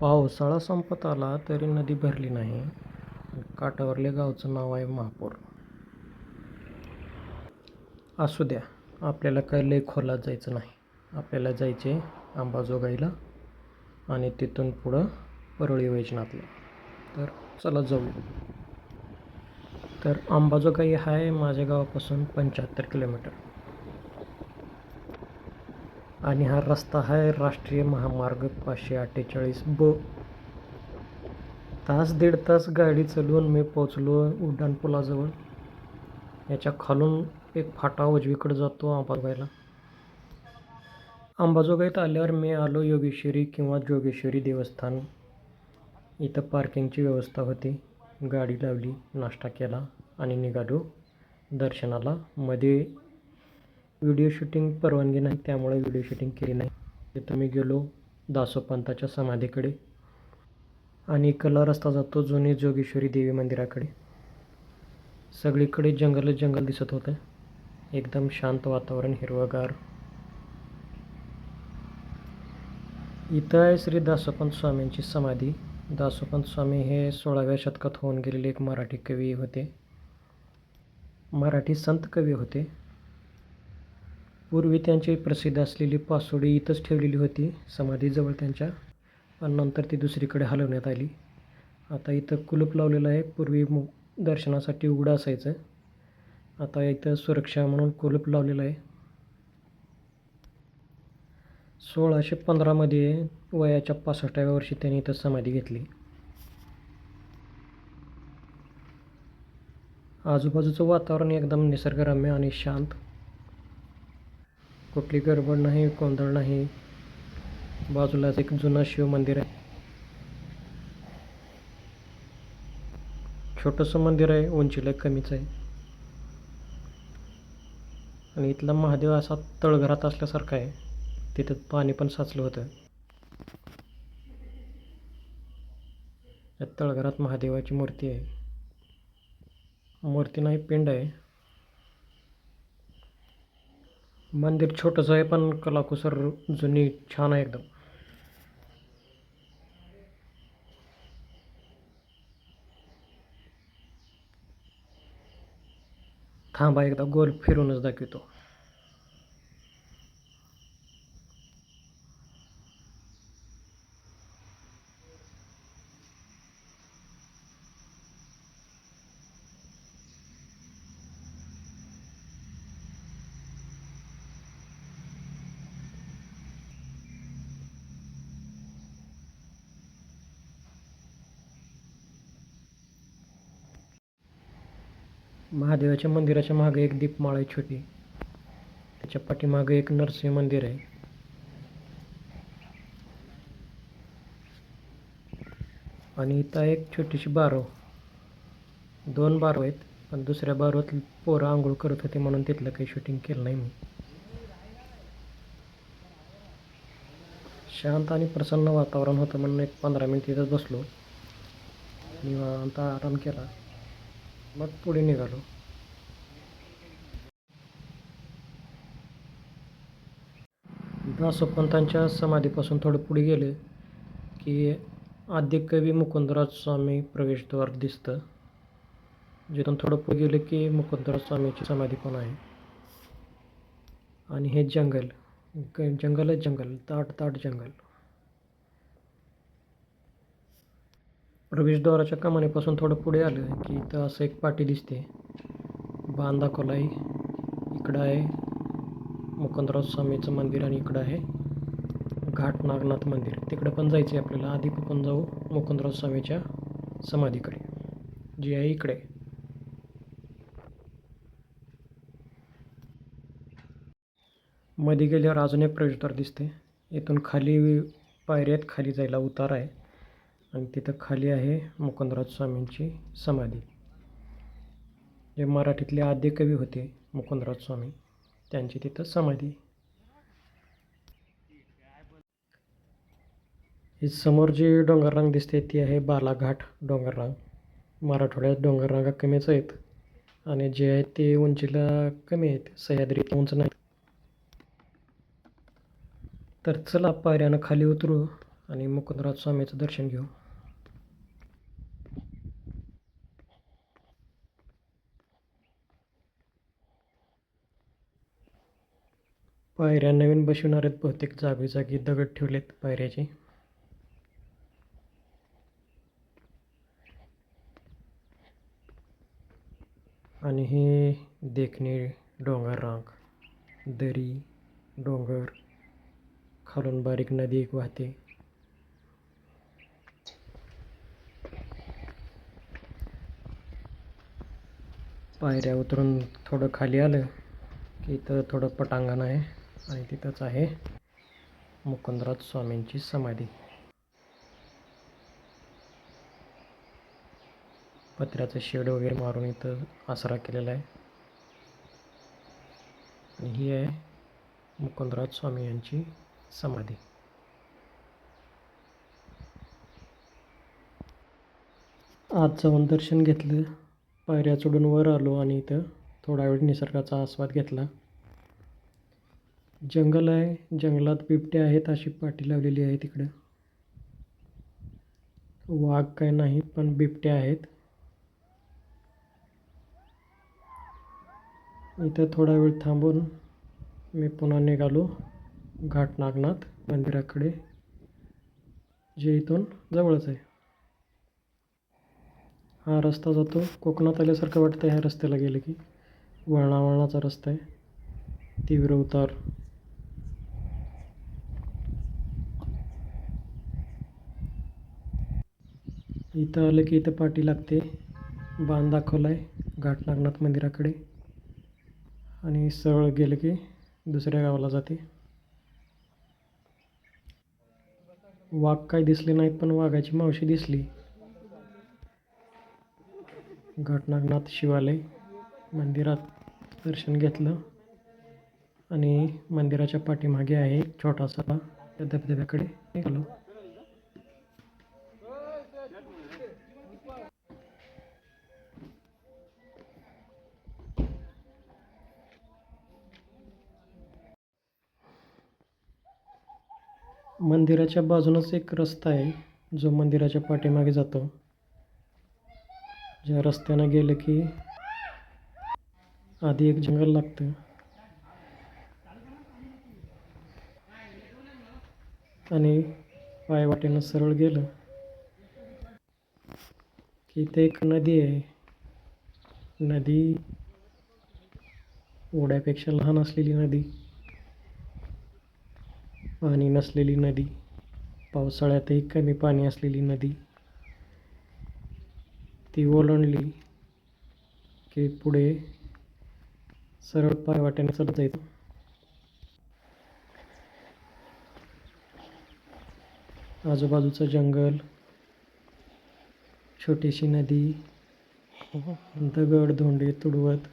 पावसाळा संपत आला तरी नदी भरली नाही. काठावरले गावचं नाव आहे महापूर. असू द्या आपल्याला काय लय खोलात जायचं नाही. आपल्याला जायचे अंबाजोगाईला आणि तिथून पुढं परळी वैजनाथला. तर चला जाऊ. तर अंबाजोगाई आहे माझ्या गावापासून पंच्याहत्तर किलोमीटर. आणि हा रस्ता आहे राष्ट्रीय महामार्ग पाचशे अठ्ठेचाळीस ब. तास दीड तास गाडी चालवून मी पोचलो उड्डाणपुलाजवळ याच्या खालून एक फाटा उजवीकडे जातो आंबाजोगाईला. अंबाजोगाईत आल्यावर मी आलो योगेश्वरी किंवा जोगेश्वरी देवस्थान. इथं पार्किंगची व्यवस्था होती. गाडी लावली नाश्ता केला आणि निघालो. दर्शनाला मध्ये व्हिडिओ शूटिंग परवानगी नाही त्यामुळे व्हिडिओ शूटिंग केली नाही. तिथं मी गेलो दासोपंताच्या समाधीकडे आणि कला रस्ता जातो जुने जोगेश्वरी देवी मंदिराकडे. सगळीकडे जंगलच जंगल दिसत होतं. एकदम शांत वातावरण हिरवगार. इथं आहे श्री दासोपंत स्वामींची समाधी. दासोपंत स्वामी हे सोळाव्या शतकात होऊन गेलेले एक मराठी कवी होते. मराठी संत कवी होते. पूर्वी त्यांची प्रसिद्ध असलेली पासोडी इथंच ठेवलेली होती. समाधीजवळ त्यांच्या. पण नंतर ती दुसरीकडे हलवण्यात आली. आता इथं कुलूप लावलेलं आहे. पूर्वी मु दर्शनासाठी उघडं असायचं. आता इथं सुरक्षा म्हणून कुलूप लावलेलं आहे. सोळाशे पंधरामध्ये वयाच्या पासष्टाव्या वर्षी त्यांनी इथं समाधी घेतली. आजूबाजूचं वातावरण एकदम निसर्गरम्य आणि शांत. कुठली गडबड नाही गोंधळ नाही. बाजूलाच एक जुनं शिव मंदिर आहे. छोटंसं मंदिर आहे उंचीला कमीच आहे. आणि इथला महादेव असा तळघरात असल्यासारखा आहे. तिथं पाणी पण साचलं होतं. या तळघरात महादेवाची मूर्ती आहे. मूर्ती नाही पिंड आहे. मंदिर छोटंसं आहे पण कलाकुसर जुनी छान आहे एकदम. थांबा एकदा गोल फिरूनच दाखवतो. महादेवाच्या मंदिराच्या मागे एक दीपमाळ आहे छोटी. त्याच्या पाठीमागे एक नरसिंह मंदिर आहे. आणि इथं एक छोटीशी बारव. दोन बारव आहेत पण दुसऱ्या बारवात पोरं आंघोळ करत होते म्हणून तिथलं काही शूटिंग केलं नाही मी. शांत आणि प्रसन्न वातावरण होतं म्हणून एक पंधरा मिनिट तिथंच बसलो. निवांत आराम केला. मग पुढे निघालो. दासोपंतांच्या समाधीपासून थोडं पुढे गेले की आद्यकवी मुकुंदराज स्वामी प्रवेशद्वार दिसतं. जिथून थोडं पुढे गेलं की मुकुंदराज स्वामीची समाधी पण आहे. आणि हे जंगल जंगलच जंगल दाट दाट जंगल. प्रवेशद्वाराच्या कमानीपासून थोडं पुढे आलं की इथं असं एक पाटी दिसते. बांध दाखवला इकडं आहे. मुकुंदराव स्वामीचं मंदिर आणि इकडं आहे. घाट नागनाथ मंदिर. तिकडं पण जायचं आहे आपल्याला. आधी पण जाऊ मुकुंदराव स्वामीच्या समाधीकडे. जी आहे इकडे. मध्ये गेल्यावर अजून एक प्रवेशद्वार दिसते. इथून खाली पायऱ्यात खाली जायला उतार आहे. आणि तिथं खाली आहे मुकुंदराज स्वामींची समाधी. जे मराठीतले आद्य कवी होते मुकुंदराज स्वामी त्यांची तिथं समाधी. ही समोर जी डोंगररांग दिसते ती आहे बालाघाट डोंगररांग. मराठवाड्यात डोंगररांगा कमीच आहेत आणि जे आहेत ते उंचीला कमी आहेत सह्याद्री उंच नाहीत. तर चला पायऱ्यानं खाली उतरू आणि मुकुंदराज स्वामीचं दर्शन घेऊ. पायऱ्या नवीन बसवणार आहेत बहुतेक जागी जागी दगड ठेवलेत पायऱ्याचे. आणि हे देखणे डोंगर रांग. दरी डोंगर. खालून बारीक नदी एक वाहते. पायऱ्या उतरून थोडं खाली आलं की इथं थोडं पटांगण आहे. आणि तिथंच आहे मुकुंदराज स्वामींची समाधी. पत्र्याचं शेड वगैरे मारून इथं आसरा केलेला आहे. आणि ही आहे मुकुंदराज स्वामी यांची समाधी. आज जाऊन दर्शन घेतलं. पायऱ्या चढून वर आलो आणि इथं थोडा वेळ निसर्गाचा आस्वाद घेतला. जंगल आहे जंगलात बिबटे आहेत अशी पाठी लावलेली आहे तिकडं. वाघ काय नाही पण बिबट्या आहेत. इथं थोडा वेळ थांबून मी पुन्हा निघालो घाट नागनाथ मंदिराकडे जे इथून जवळच आहे. हा रस्ता जातो कोकणात आल्यासारखं वाटतं ह्या रस्त्याला गेलं की. वळणावळणाचा रस्ता आहे. तीव्र उतार. इथं आलं की इथं पाठी लागते. बांध दाखवला आहे घाट नागनाथ मंदिराकडे. आणि सरळ गेलं की दुसऱ्या गावाला जाते. वाघ काय दिसले नाहीत पण वाघाची मावशी दिसली. घाटनागनाथ शिवालय मंदिरात दर्शन घेतलं. आणि मंदिराच्या पाठीमागे आहे एक छोटासा त्या धबधब्याकडे निघालो. मंदिराच्या बाजूनच एक रस्ता आहे जो मंदिराच्या पाठीमागे जातो. ज्या रस्त्यानं गेलं की आधी एक जंगल लागतं. आणि पायवाटेनं सरळ गेलं की इथे एक नदी आहे. नदी ओढ्यापेक्षा लहान असलेली नदी. पाणी नसलेली नदी पावसाळ्यातही कमी पाणी असलेली नदी. ती ओलांडली की पुढे सरळ पायवाट्याने चालत जायचं. आजूबाजूचं जंगल छोटीशी नदी दगड धोंडे तुडवत.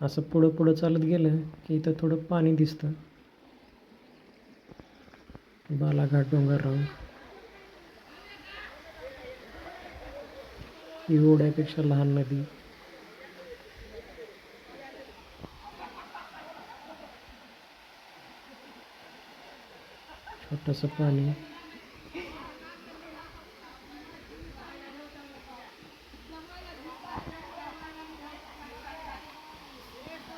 असं पुढं पुढं चालत गेलं की इथं थोडं पाणी दिसतं. बालाघाट डोंगररांग ही। ओढ्यापेक्षा लहान नदी। छोटंसं पाणी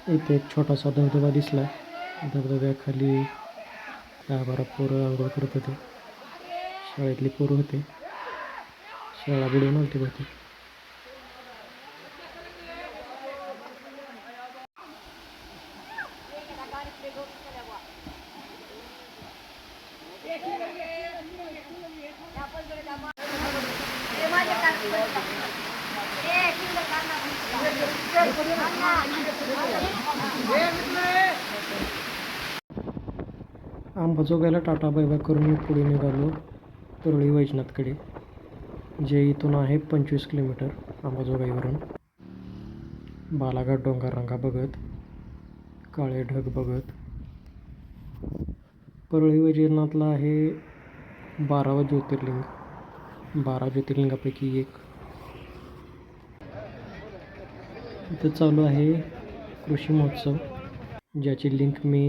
इथे एक छोटासा धबधबा दिसला। धबधब्याखाली दहा बारा पोरं आंघोळ करत होते. शाळेतली पोरं होते. शाळा बुडवून आलती होती आंबाजोगायला टाटा बाय करून मी पुढे निघालो परळी वैजनाथकडे जे इथून आहे पंचवीस किलोमीटर अंबाजोगाईवरून बालाघाट डोंगर रंगा बघत काळे ढग बघत. परळी वैजनाथला आहे बारावं ज्योतिर्लिंग बारा ज्योतिर्लिंगापैकी एक. इथं चालू आहे कृषी महोत्सव ज्याची लिंक मी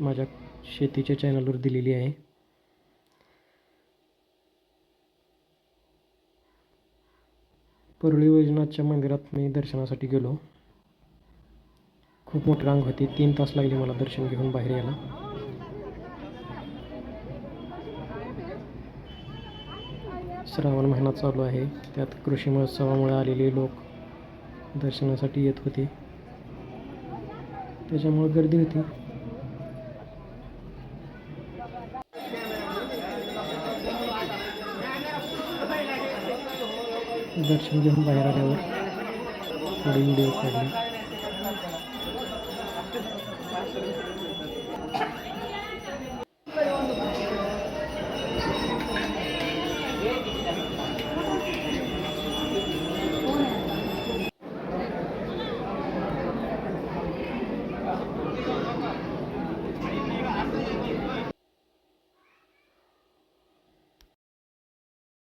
माझ्या शेतीच्या चॅनलवर दिलेली आहे. परळी वैजनाथच्या मंदिरात मी दर्शनासाठी गेलो. खूप मोठी रांग होती. तीन तास लागले मला दर्शन घेऊन बाहेर यायला. श्रावण महिना चालू आहे. त्यात कृषी महोत्सवामुळे आलेले लोक दर्शनासाठी येत होते. त्याच्यामुळे गर्दी होती. दर्शन घेऊन बाहेर आल्यावर थोडी व्हिडिओ काढली.